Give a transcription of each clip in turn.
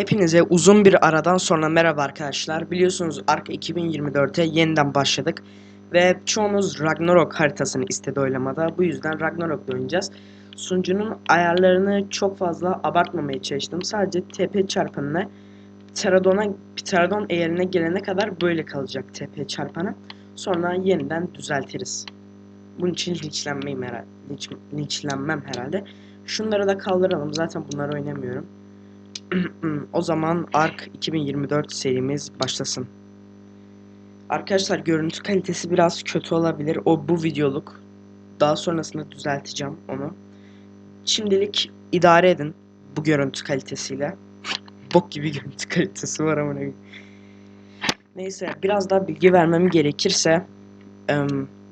Hepinize uzun bir aradan sonra merhaba arkadaşlar. Biliyorsunuz Ark 2024'e yeniden başladık. Ve çoğunuz Ragnarok haritasını istedi oylamada. Bu yüzden Ragnarok'ta oynayacağız. Sunucunun ayarlarını çok fazla abartmamaya çalıştım. Sadece TP çarpanına Pterodon'a Pterodon eğerine gelene kadar böyle kalacak TP çarpanı. Sonra yeniden düzeltiriz. Bunun için linçlenmeyim herhalde. Linç, linçlenmem herhalde. Şunları da kaldıralım. Zaten bunları oynamıyorum. o zaman Ark 2024 serimiz başlasın. Arkadaşlar görüntü kalitesi biraz kötü olabilir. O bu videoluk. Daha sonrasında düzelteceğim onu. Şimdilik idare edin bu görüntü kalitesiyle. Bok gibi görüntü kalitesi var ama ne Neyse biraz daha bilgi vermem gerekirse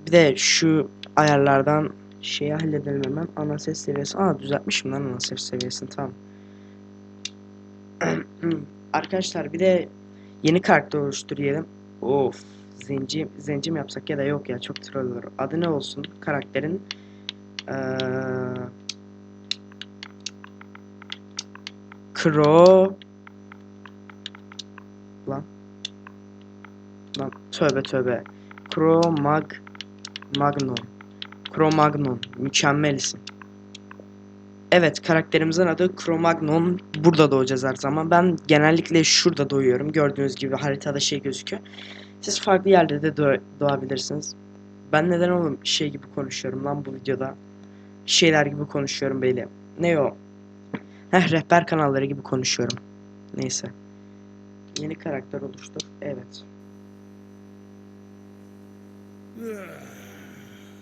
bir de şu ayarlardan şeyi halledelim hemen. Ana ses seviyesi. Aa düzeltmişim lan ana ses seviyesini tamam. Arkadaşlar bir de yeni karakter oluşturalım. Of. Zenci, zenci mi yapsak ya da yok ya çok troll olur. Adı ne olsun karakterin? Ee, Kro Lan Lan tövbe tövbe Kro Mag Magnon Kro Magnon Mükemmel isim Evet karakterimizin adı Cro-Magnon. Burada doğacağız her zaman. Ben genellikle şurada doğuyorum. Gördüğünüz gibi haritada şey gözüküyor. Siz farklı yerde de doğa- doğabilirsiniz. Ben neden oğlum şey gibi konuşuyorum lan bu videoda. Şeyler gibi konuşuyorum böyle. Ne o? Heh rehber kanalları gibi konuşuyorum. Neyse. Yeni karakter oluştur. Evet.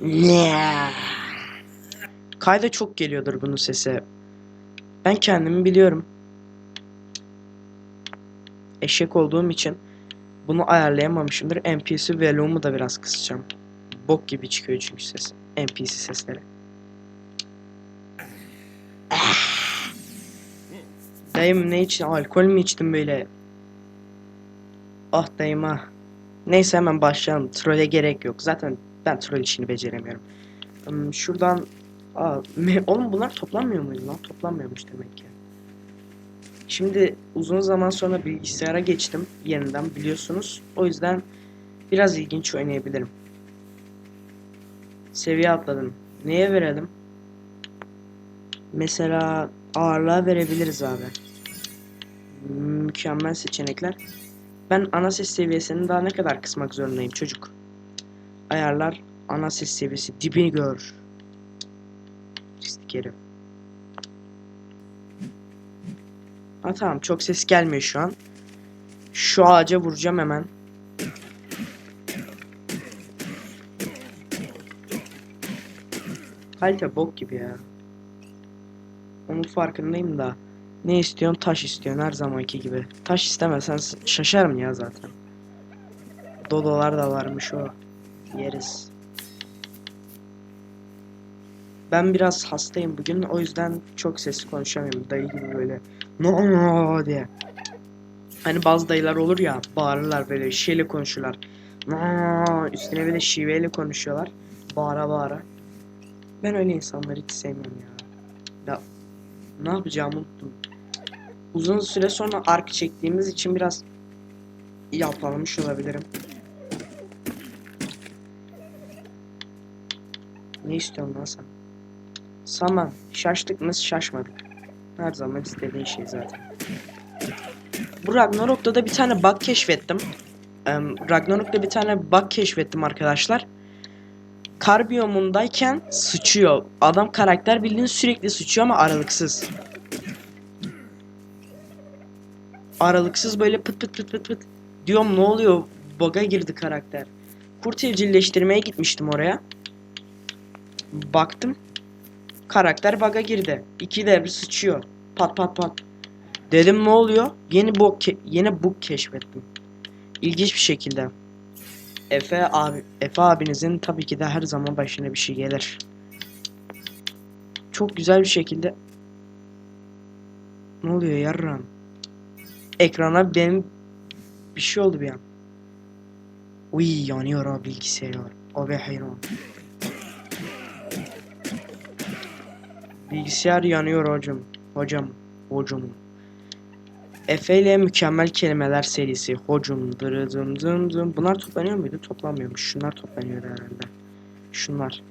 Yeah. Kayda çok geliyordur bunun sesi. Ben kendimi biliyorum. Eşek olduğum için bunu ayarlayamamışımdır. NPC volume'u da biraz kısacağım. Bok gibi çıkıyor çünkü ses. NPC sesleri. Dayım ne için? Alkol mü içtin böyle? Ah dayım ah. Neyse hemen başlayalım. Trolle gerek yok. Zaten ben troll işini beceremiyorum. Hmm, Şuradan Aa, me- oğlum bunlar toplanmıyor muydu lan? Toplanmıyormuş demek ki. Şimdi uzun zaman sonra bilgisayara geçtim yeniden biliyorsunuz. O yüzden biraz ilginç oynayabilirim. Seviye atladım. Neye verelim? Mesela ağırlığa verebiliriz abi. Mükemmel seçenekler. Ben ana ses seviyesini daha ne kadar kısmak zorundayım çocuk. Ayarlar ana ses seviyesi dibini gör. Herif. Ha tamam çok ses gelmiyor şu an. Şu ağaca vuracağım hemen. Kalite bok gibi ya. Onun farkındayım da. Ne istiyorsun? Taş istiyorsun her zamanki gibi. Taş istemesen şaşarım ya zaten. Dodolar da varmış o. Yeriz. Ben biraz hastayım bugün o yüzden çok sesli konuşamıyorum dayı gibi böyle no no diye. Hani bazı dayılar olur ya bağırırlar böyle şeyle konuşurlar. No üstüne bir de şiveyle konuşuyorlar. Bağıra bağıra. Ben öyle insanları hiç sevmiyorum ya. Ya ne yapacağımı unuttum. Uzun süre sonra ark çektiğimiz için biraz yalpalamış olabilirim. Ne istiyorsun lan sen? Saman, şaştık mı şaşmadık. Her zaman istediğin şey zaten. Bu Ragnarok'ta da bir tane bug keşfettim. Em, Ragnarok'ta bir tane bug keşfettim arkadaşlar. Kar biyomundayken sıçıyor. Adam karakter bildiğin sürekli sıçıyor ama aralıksız. Aralıksız böyle pıt pıt pıt pıt pıt. Diyorum ne oluyor? Bug'a girdi karakter. Kurt evcilleştirmeye gitmiştim oraya. Baktım karakter bug'a girdi. İki devre sıçıyor. Pat pat pat. Dedim ne oluyor? Yeni bug yeni bug keşfettim. İlginç bir şekilde. Efe abi Efe abinizin tabii ki de her zaman başına bir şey gelir. Çok güzel bir şekilde Ne oluyor yarram? Ekrana benim bir şey oldu bir an. Uy yanıyor abi bilgisayar. Abi hayran. Bilgisayar yanıyor hocam. Hocam. Hocam. Efe ile mükemmel kelimeler serisi. Hocum, dırı dım dım dım. Bunlar toplanıyor muydu? Toplanmıyormuş. Şunlar toplanıyor herhalde. Şunlar.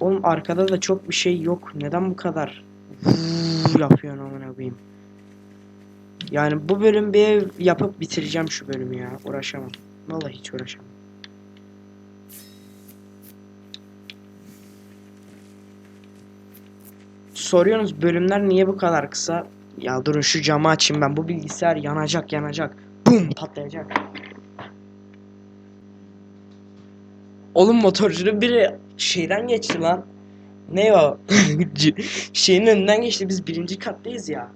Oğlum arkada da çok bir şey yok. Neden bu kadar vuuu yapıyorsun amına koyayım? Yani bu bölüm bir yapıp bitireceğim şu bölümü ya. Uğraşamam. Vallahi hiç uğraşamam. Soruyorsunuz bölümler niye bu kadar kısa? Ya durun şu camı açayım ben. Bu bilgisayar yanacak yanacak. Bum patlayacak. Oğlum motorcunun biri şeyden geçti lan. Ne o? Şeyin önünden geçti. Biz birinci kattayız ya.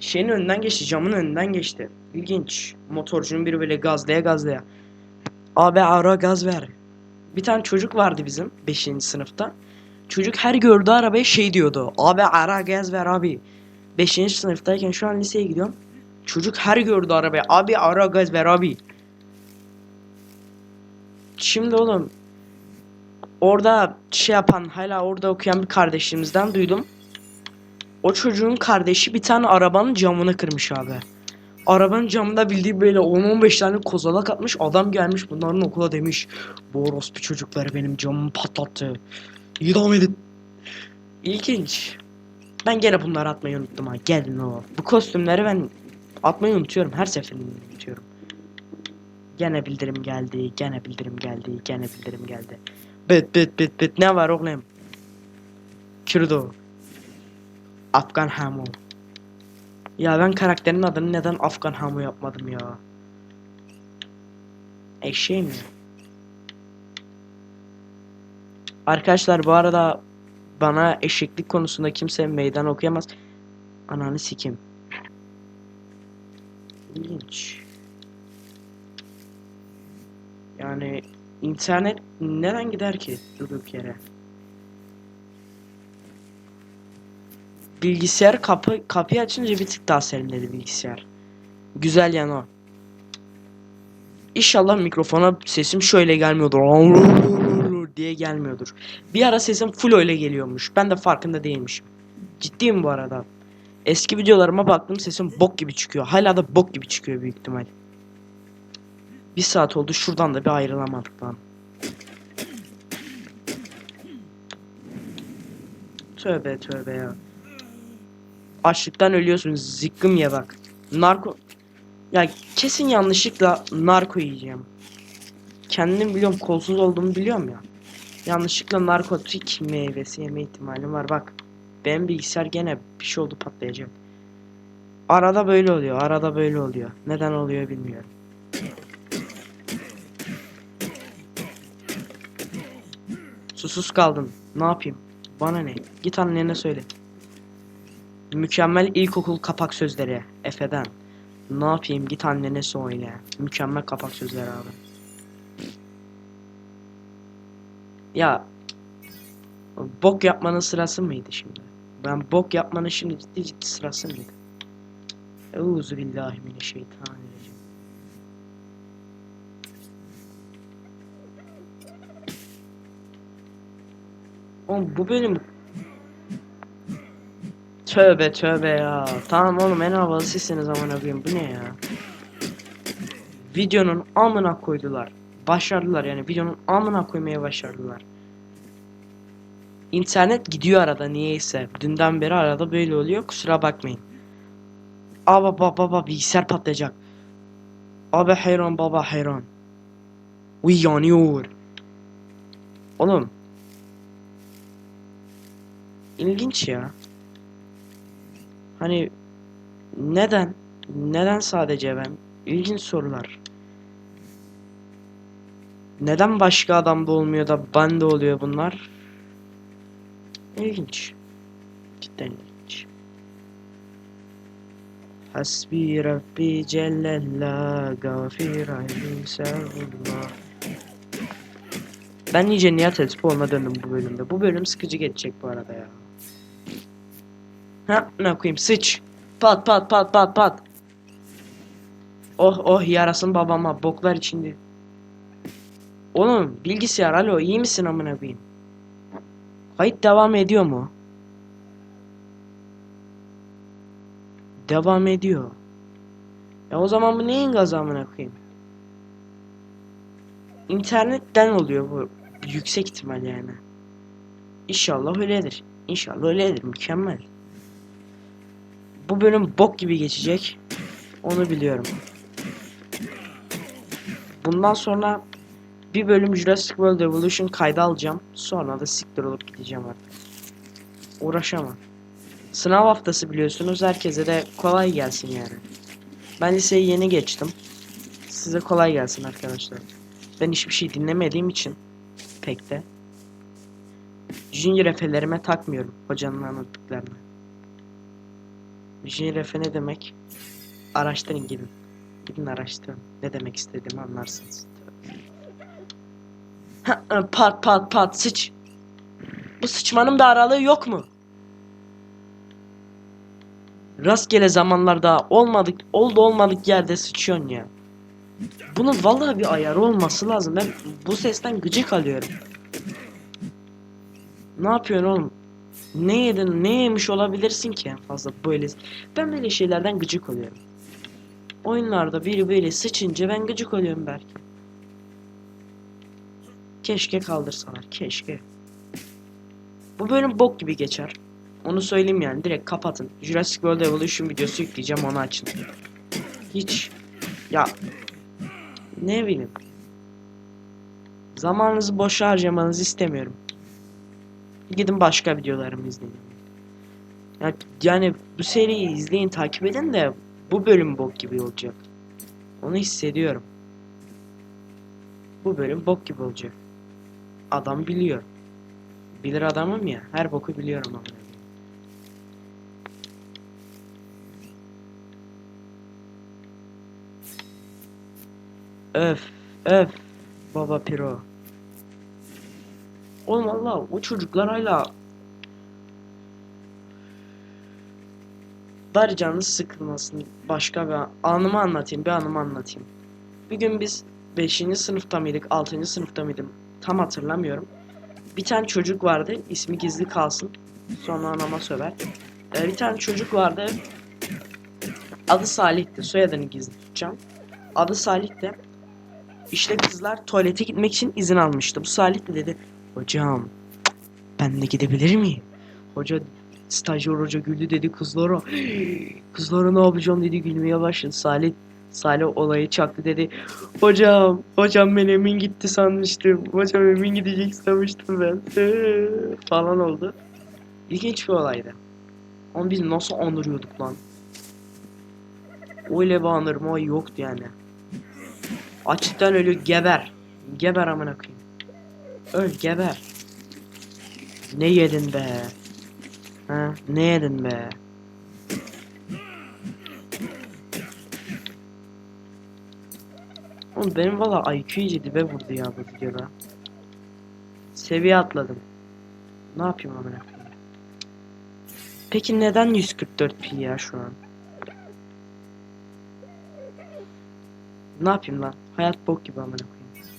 Şeyin önünden geçti. Camın önünden geçti. İlginç. Motorcunun biri böyle gazlaya gazlaya. Abi ara gaz ver. Bir tane çocuk vardı bizim 5. sınıfta. Çocuk her gördüğü arabaya şey diyordu. Abi ara gaz ver abi. 5. sınıftayken şu an liseye gidiyorum. Çocuk her gördüğü arabaya abi ara gaz ver abi. Şimdi oğlum orada şey yapan hala orada okuyan bir kardeşimizden duydum. O çocuğun kardeşi bir tane arabanın camını kırmış abi. Arabanın camında bildiği böyle 10-15 tane kozalak atmış. Adam gelmiş bunların okula demiş. Bu orospu çocukları benim camımı patlattı. İdam edin. İlginç. Ben gene bunları atmayı unuttum ha. Gelin o. Bu kostümleri ben atmayı unutuyorum. Her seferinde unutuyorum. Gene bildirim geldi. Gene bildirim geldi. Gene bildirim geldi. Bit bit bit bit. Ne var oğlum? Kürdo. Afgan Hamu. Ya ben karakterin adını neden Afgan Hamu yapmadım ya? Eşeğim mi? Arkadaşlar bu arada bana eşeklik konusunda kimse meydan okuyamaz. Ananı sikim. İlginç. Yani internet neden gider ki durduk yere? Bilgisayar kapı kapıyı açınca bir tık daha serinledi bilgisayar. Güzel yan o. İnşallah mikrofona sesim şöyle gelmiyordur. Diye gelmiyordur. Bir ara sesim full öyle geliyormuş. Ben de farkında değilmişim. Ciddiyim bu arada. Eski videolarıma baktım sesim bok gibi çıkıyor. Hala da bok gibi çıkıyor büyük ihtimal. Bir saat oldu şuradan da bir ayrılamadık lan. Tövbe tövbe ya. Açlıktan ölüyorsunuz. Zıkkım ye bak. Narko... Ya kesin yanlışlıkla narko yiyeceğim. Kendim biliyorum kolsuz olduğumu biliyorum ya. Yanlışlıkla narkotik meyvesi yeme ihtimalim var bak. Benim bilgisayar gene bir şey oldu patlayacak. Arada böyle oluyor. Arada böyle oluyor. Neden oluyor bilmiyorum. Susuz kaldın. Ne yapayım? Bana ne? Git annene söyle. Mükemmel ilkokul kapak sözleri. Efe'den. Ne yapayım? Git annene söyle. Mükemmel kapak sözleri abi. Ya bok yapmanın sırası mıydı şimdi? Ben bok yapmanın şimdi ciddi ciddi sırası mıydı? Euzu billahi mineşşeytanirracim. Oğlum bu benim Tövbe tövbe ya. Tamam oğlum en havalı sizsiniz amına koyayım. Bu ne ya? Videonun amına koydular. Başardılar yani videonun amına koymaya başardılar. İnternet gidiyor arada niyeyse. Dünden beri arada böyle oluyor. Kusura bakmayın. Aba baba baba bilgisayar patlayacak. Abi hayran baba hayran. Uy yanıyor. Oğlum. İlginç ya. Hani neden? Neden sadece ben? İlginç sorular. Neden başka adamda olmuyor da bende oluyor bunlar? İlginç. Cidden ilginç. Hasbi Rabbi Cellallah Gafirayı Sevullah Ben iyice Nihat Eltipoğlu'na döndüm bu bölümde. Bu bölüm sıkıcı geçecek bu arada ya. Ha ne koyayım sıç. Pat pat pat pat pat. Oh oh yarasın babama boklar içinde. Oğlum bilgisayar alo iyi misin amına koyayım? Kayıt devam ediyor mu? Devam ediyor. Ya o zaman bu neyin gazı amına koyayım? İnternetten oluyor bu. Yüksek ihtimal yani. İnşallah öyledir. İnşallah öyledir. Mükemmel. Bu bölüm bok gibi geçecek. Onu biliyorum. Bundan sonra bir bölüm Jurassic World Evolution kayda alacağım. Sonra da siktir olup gideceğim artık. Uğraşamam. Sınav haftası biliyorsunuz. Herkese de kolay gelsin yani. Ben liseyi yeni geçtim. Size kolay gelsin arkadaşlar. Ben hiçbir şey dinlemediğim için pek de Junior Efe'lerime takmıyorum hocanın anlattıklarını. Junior Efe ne demek? Araştırın gidin. Gidin araştırın. Ne demek istediğimi anlarsınız. Ha, pat pat pat sıç. Bu sıçmanın bir aralığı yok mu? Rastgele zamanlarda olmadık oldu olmadık yerde sıçıyorsun ya. Bunun vallahi bir ayarı olması lazım. Ben bu sesten gıcık alıyorum. Ne yapıyorsun oğlum? Ne yedin, ne yemiş olabilirsin ki fazla böyle. Ben böyle şeylerden gıcık oluyorum. Oyunlarda biri böyle sıçınca ben gıcık oluyorum belki. Keşke kaldırsalar, keşke. Bu bölüm bok gibi geçer. Onu söyleyeyim yani direkt kapatın. Jurassic World Evolution videosu yükleyeceğim onu açın. Hiç ya ne bileyim. Zamanınızı boşa harcamanızı istemiyorum. Gidin başka videolarımı izleyin. Yani, yani bu seriyi izleyin takip edin de bu bölüm bok gibi olacak. Onu hissediyorum. Bu bölüm bok gibi olacak. Adam biliyor. Bilir adamım ya. Her boku biliyorum ama. Öf, öf. Baba Piro. Oğlum valla o çocuklar hala Bari canınız sıkılmasın. Başka bir anımı anlatayım, bir anımı anlatayım. Bir gün biz 5. sınıfta mıydık, 6. sınıfta mıydım tam hatırlamıyorum. Bir tane çocuk vardı, ismi gizli kalsın. Sonra anama söver. Ee, bir tane çocuk vardı. Adı Salih'ti, soyadını gizli tutacağım. Adı Salih'ti. İşte kızlar tuvalete gitmek için izin almıştı. Bu Salih de dedi, hocam ben de gidebilir miyim? Hoca Stajyer hoca güldü dedi kızlara. Kızlara ne yapacağım dedi gülmeye başladı. Salih Salih olayı çaktı dedi. Hocam, hocam ben Emin gitti sanmıştım. Hocam Emin gidecek sanmıştım ben. falan oldu. İlginç bir olaydı. Ama biz nasıl anırıyorduk lan? Öyle bir anırma yoktu yani. Açıktan ölü geber. Geber amına koyayım. Öl geber. Ne yedin be? Ha, ne yedin be? Oğlum benim valla IQ dibe vurdu ya bu videoda. Seviye atladım. Ne yapayım amına? Peki neden 144p ya şu an? Ne yapayım lan? Hayat bok gibi amına koyayım.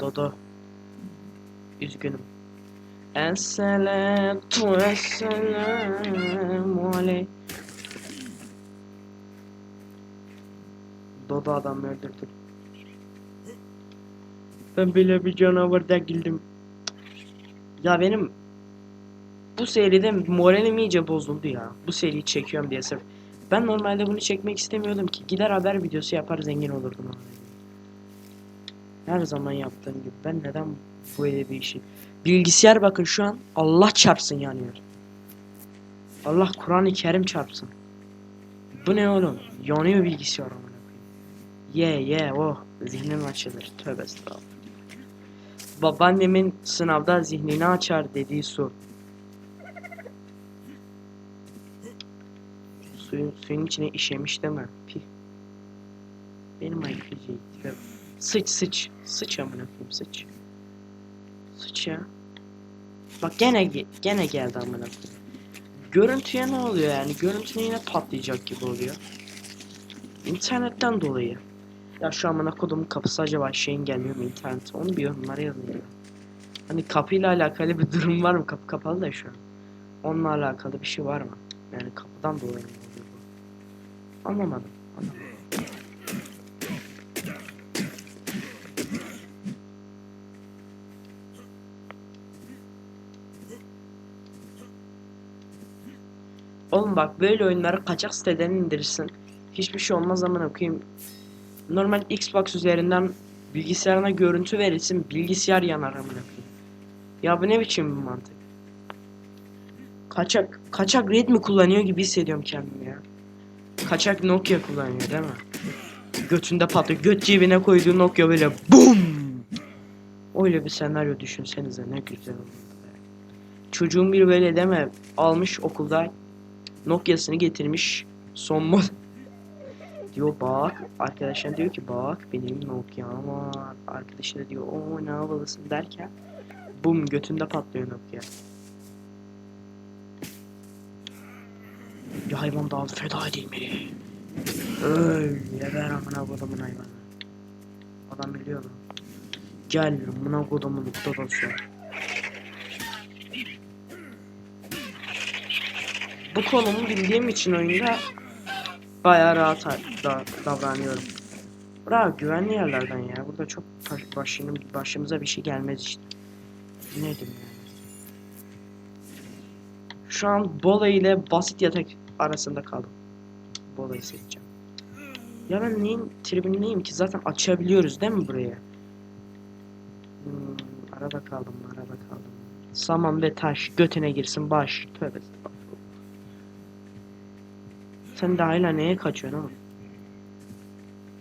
Dodo. Üzgünüm. Esselatu esselamu aleyh. Dodo adam öldürdü. Ben bile bir canavar değildim. Ya benim bu seride moralim iyice bozuldu ya. Bu seriyi çekiyorum diye sırf. Ben normalde bunu çekmek istemiyordum ki. Gider haber videosu yapar zengin olurdum. Her zaman yaptığım gibi. Ben neden böyle bir işi... Bilgisayar bakın şu an Allah çarpsın yanıyor. Allah Kur'an-ı Kerim çarpsın. Bu ne oğlum? Yanıyor bilgisayar amına. Ye ye oh zihnim açılır. Tövbe estağfurullah. Babaannemin sınavda zihnini açar dediği su. Suyun, suyun içine işemiş mi? Pih. Benim IQ'cu Sıç sıç. Sıç amına koyayım sıç. Sıç ya. Bak gene ge- gene geldi amına. Görüntüye ne oluyor yani? Görüntü yine patlayacak gibi oluyor. İnternetten dolayı. Ya şu amına kodumun kapısı acaba şeyin geliyor mu internete? Onu bir yorumlara yazın ya. Hani kapıyla alakalı bir durum var mı? Kapı kapalı da şu an. Onunla alakalı bir şey var mı? Yani kapıdan dolayı mı oluyor bu? Anlamadım. Anlamadım. Oğlum bak böyle oyunları kaçak siteden indirirsin. Hiçbir şey olmaz amına koyayım. Normal Xbox üzerinden bilgisayarına görüntü verirsin, bilgisayar yanar amına koyayım. Ya bu ne biçim bir mantık? Kaçak kaçak Redmi kullanıyor gibi hissediyorum kendimi ya. Kaçak Nokia kullanıyor değil mi? Götünde patlıyor. Göt cebine koyduğu Nokia böyle BUM! Öyle bir senaryo düşünsenize ne güzel olurdu be. Çocuğun biri böyle deme almış okulda Nokia'sını getirmiş son mod. diyor bak arkadaşlar diyor ki bak benim Nokia'm var. Arkadaşı da diyor o ne havalısın derken bum götünde patlıyor Nokia. Bir hayvan daha feda edilmeli. Öyle ver amına kodumun hayvanı. Adam biliyor mu? Gel amına kodumun dodosu. Bu konumu bildiğim için oyunda bayağı rahat ha- da davranıyorum. Bravo güvenli yerlerden ya. Burada çok baş- başının başımıza bir şey gelmez işte. Neydim ya? Şu an Bola ile basit yatak arasında kaldım. Bola'yı seçeceğim. Ya ben neyin tribünleyim ki? Zaten açabiliyoruz değil mi buraya? Hmm, arada kaldım, arada kaldım. Saman ve taş götüne girsin baş. Tövbe. Sen de hala neye kaçıyorsun oğlum?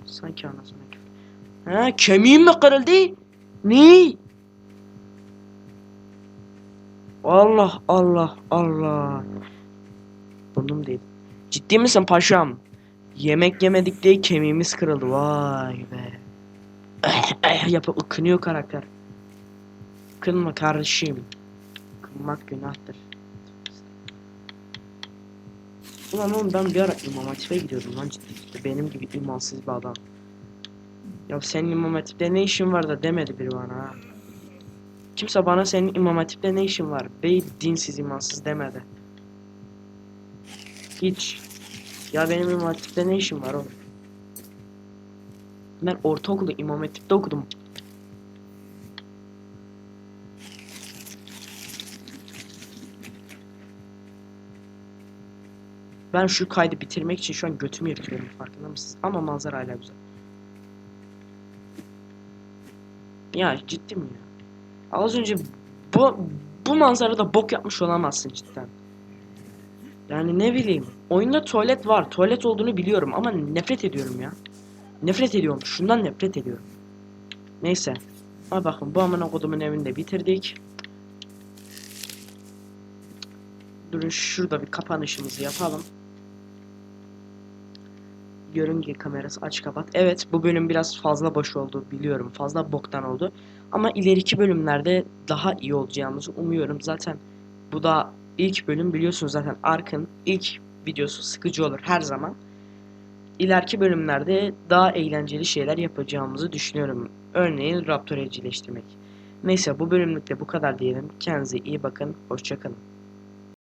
Sanki anasına küfür. Ha kemiğim mi kırıldı? Ne? Allah Allah Allah. Burnum değil. Ciddi misin paşam? Yemek yemedik diye kemiğimiz kırıldı. Vay be. Yapı ıkınıyor karakter. Kınma kardeşim. Kınmak günahtır. Ulan oğlum ben bir ara İmam Hatip'e gidiyordum lan ciddi. Benim gibi imansız bir adam. Ya senin İmam Hatip'te ne işin var da demedi biri bana ha. Kimse bana senin İmam Hatip'te ne işin var? Bey dinsiz imansız demedi. Hiç. Ya benim İmam Hatip'te ne işim var oğlum? Ben ortaokulda İmam Hatip'te okudum. Ben şu kaydı bitirmek için şu an götümü yırtıyorum farkında mısınız? Ama manzara hala güzel. Ya ciddi mi ya? Az önce bu bu manzarada bok yapmış olamazsın cidden. Yani ne bileyim. Oyunda tuvalet var. Tuvalet olduğunu biliyorum ama nefret ediyorum ya. Nefret ediyorum. Şundan nefret ediyorum. Neyse. Ama bakın bu amına kodumun evini de bitirdik. Durun şurada bir kapanışımızı yapalım. Yörünge kamerası aç kapat. Evet bu bölüm biraz fazla boş oldu biliyorum. Fazla boktan oldu. Ama ileriki bölümlerde daha iyi olacağımızı umuyorum. Zaten bu da ilk bölüm biliyorsunuz zaten Ark'ın ilk videosu sıkıcı olur her zaman. İleriki bölümlerde daha eğlenceli şeyler yapacağımızı düşünüyorum. Örneğin Raptor evcilleştirmek. Neyse bu bölümlükte bu kadar diyelim. Kendinize iyi bakın. Hoşçakalın.